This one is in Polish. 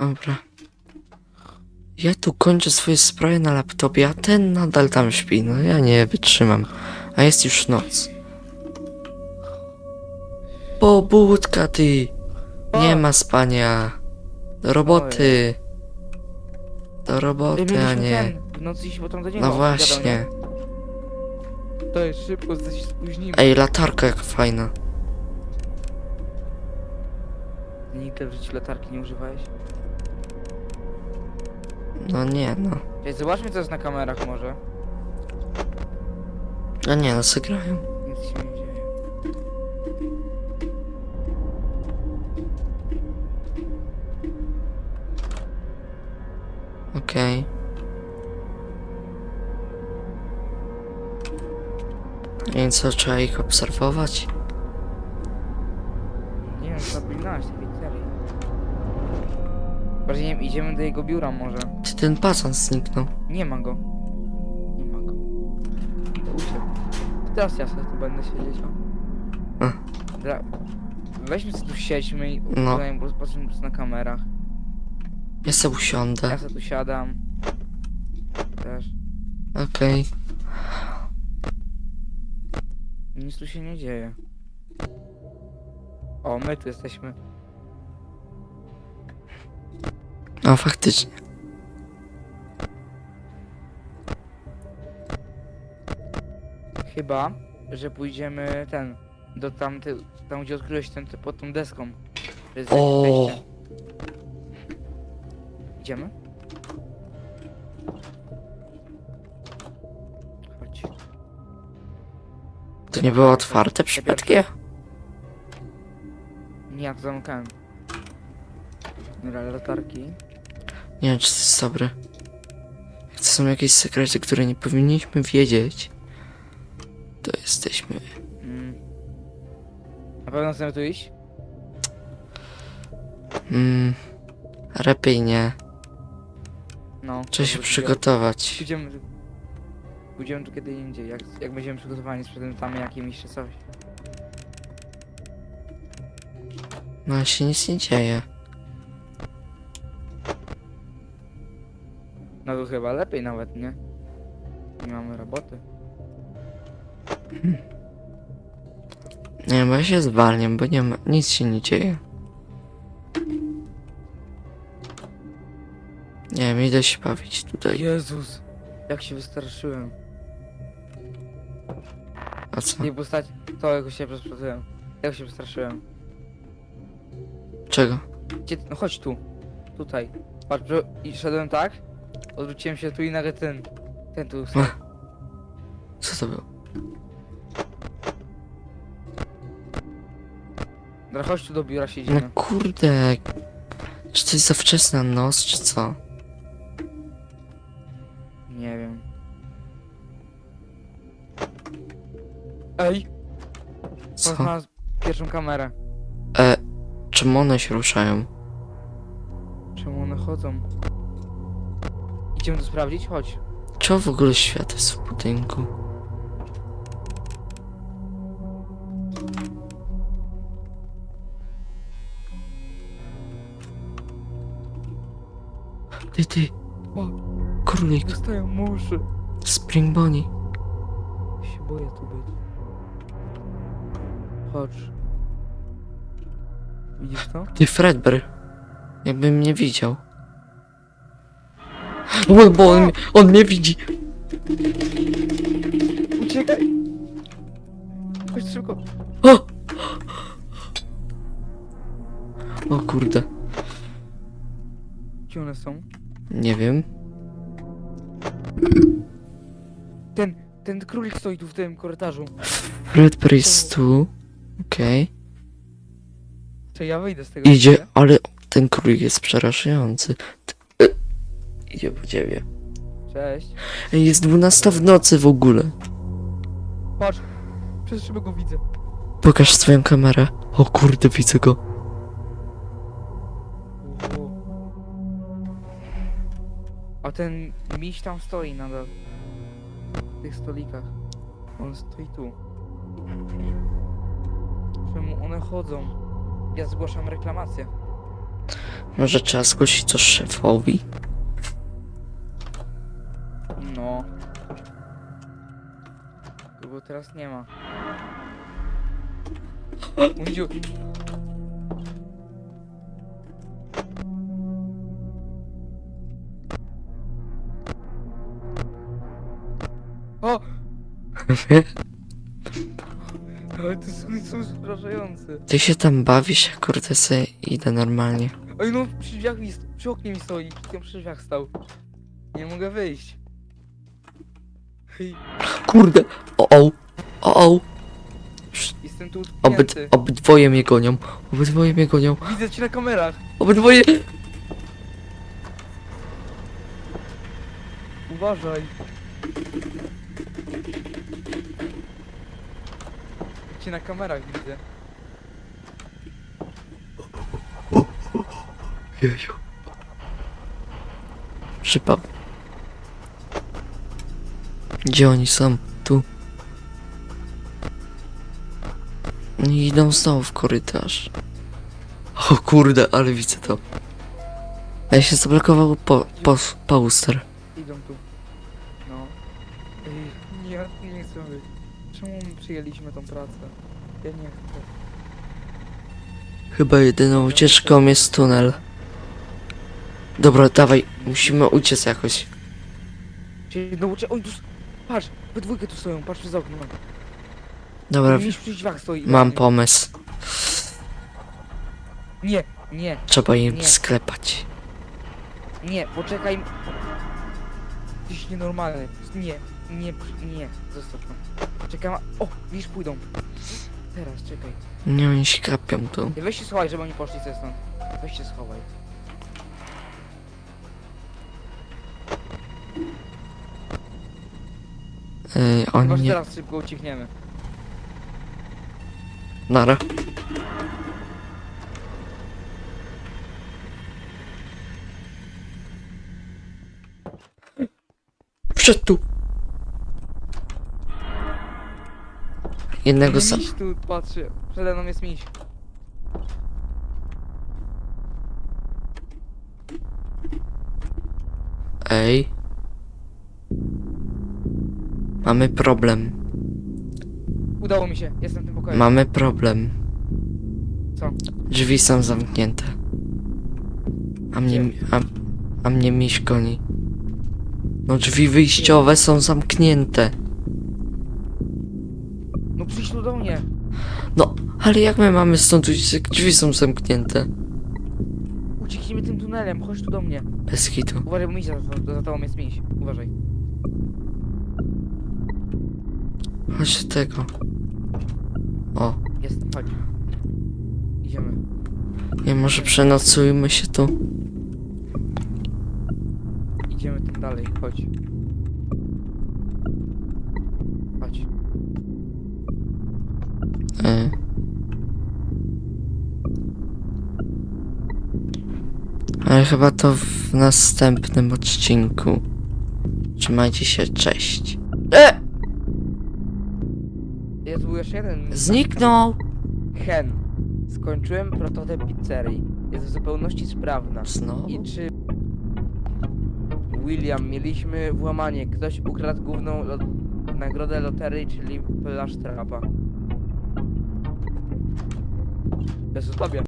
Dobra. Ja tu kończę swoje sprawy na laptopie, a ten nadal tam śpi. No ja nie wytrzymam. A jest już noc. Pobudka ty! Nie ma spania. Do roboty. Do roboty, a nie. ten, w nocy iść po tą do niego. No właśnie. nie? To jest szybko, się spóźnimy. Ej, latarka jak fajna. Nigdy w życiu latarki nie używałeś? No nie, no. Zobaczmy co jest na kamerach może. No nie, no zagrają. Nic się nie dzieje. Okej. I co, trzeba ich obserwować? Nie wiem, pizzerii. Bardziej nie idziemy do jego biura może. Ty ten pacan zniknął. Nie ma go. Nie ma go. To uciekł. Teraz ja sobie tu będę siedzieć, o. A. Dobra. Weźmy sobie tu siedźmy i No. no. patrzymy po prostu na kamerach. Ja sobie usiądę. Ja sobie tu siadam. Też. Okej. Nic tu się nie dzieje. O, my tu jesteśmy. Faktycznie. Chyba, że pójdziemy ten. Do tamty, tam gdzie odkryłeś ten, pod tą deską. To jest O. wejście. Idziemy? Chodź. To nie było otwarte przypadkiem? Nie, ja to zamykałem. Dobra, latarki. Nie wiem, czy to jest dobre. Jak to są jakieś sekrety, które nie powinniśmy wiedzieć, to jesteśmy... Mm. Na pewno chcemy tu iść? Mm, lepiej nie. No. Trzeba się przygotować. Pójdziemy, pójdziemy tu kiedy indziej, jak, jak będziemy przygotowani z przedmiotami jakimiś czy coś. No, ale się nic nie dzieje. No to chyba lepiej nawet, nie? Nie mamy roboty. Nie bo ja się zwalniam, bo nie ma... Nic się nie dzieje. Nie wiem, idę się bawić tutaj. Jezus! Jak się wystraszyłem. A co? Nie postać, to jak się przestraszyłem. Jak się przestraszyłem. Czego? Gdzie, no chodź tu. Tutaj. Patrz, i szedłem tak. Odwróciłem się tu i nagle ten. Ten tu. stał. Co to było? Dobra, chodź tu do biura No siedzimy. kurde. Czy to jest za wczesna noc, czy co? Nie wiem. Ej! Co? Znalazł pierwszą kamerę. E, czemu one się ruszają? Czemu one chodzą? Idziemy to sprawdzić? Chodź. Czemu w ogóle świat jest w budynku? Ty, ty. O. Królik. Wystają muszy. Spring Bonnie. się boję tu być. Chodź. Widzisz to? Ty, Fredbear. Jakby mnie widział. O, bo on, on mnie widzi. Uciekaj! Chodź szybko. O! O kurde. Gdzie one są? Nie wiem. Ten, ten królik stoi tu w tym korytarzu. Fredbear jest tu. Okej. Czy ja wyjdę z tego? Idzie, ale ten królik jest przerażający. T- Idzie po ciebie. Cześć. Ej, Jest 12 w nocy w ogóle. Patrz. Przez szybę go widzę. Pokaż swoją kamerę. O kurde, widzę go. U. A ten miś tam stoi nadal. W tych stolikach. On stoi tu. Czemu one chodzą? Ja zgłaszam reklamację. Może trzeba zgłosić to szefowi? No. Go teraz nie ma. Mówił. O! Ale to są, są spraszające. Ty się tam bawisz, ja kurde sobie idę normalnie. Oj no, przy drzwiach mi, st- przy oknie mi stoi, tam przy drzwiach stał. Nie mogę wyjść. Kurde! O o! O o! jestem tu Obyd, utknięty. obydwoje mnie gonią. Obydwoje mnie gonią. Widzę cię na kamerach. Obydwoje... Uważaj. Cię na kamerach widzę. Jeju. Przypał. Gdzie oni są? Tu. Oni idą znowu w korytarz. O kurde, ale widzę to. Ja się zablokował po, po, poster. Idą tu. No. Ej, nie, ja nie chcę być. Czemu my przyjęliśmy tą pracę? Ja nie chcę. Chyba jedyną ucieczką jest tunel. Dobra, dawaj, musimy uciec jakoś. Czyli no ucie... Oj, tu... Patrz, we dwójkę tu stoją, patrz przez okno. Dobra, Miś przy drzwiach stoi. mam pomysł. Nie, nie, Trzeba im Nie. sklepać. nie, poczekaj. Jesteś nienormalny. Nie, nie, nie, zostaw. Czekam, a- o, widzisz, pójdą. Teraz, czekaj. Nie, oni się kapią tu. Weź się schowaj, żeby oni poszli ze stąd. Weź się schowaj. Yy, Chyba, oni że nie... teraz szybko ucichniemy. Nara. Wszedł tu. Jednego sam. Miś tu patrzy. Przede mną jest miś. Ej. Mamy problem. Udało mi się, jestem w tym pokoju. Mamy problem. Co? Drzwi są zamknięte. A mnie, a, a mnie miś goni. No drzwi wyjściowe są zamknięte. No przyjdź tu do mnie. No, ale jak my mamy stąd uciec, jak drzwi są zamknięte? Ucieknijmy tym tunelem, chodź tu do mnie. Bez hitu. Uważaj, bo miś za, za, za tobą jest miś. Uważaj. Chodź do tego. O, Jest, chodź. Idziemy. nie może przenocujmy się tu. Idziemy tym dalej, chodź. Chodź. E. Ale chyba to w następnym odcinku. Trzymajcie się, cześć. E! Tu jeszcze jeden. Zniknął! Hen. Skończyłem prototyp pizzerii. Jest w zupełności sprawna. Znowu? I czy... William, mieliśmy włamanie. Ktoś ukradł główną nagrodę loterii, czyli Flash Trapa. To jest o tobie.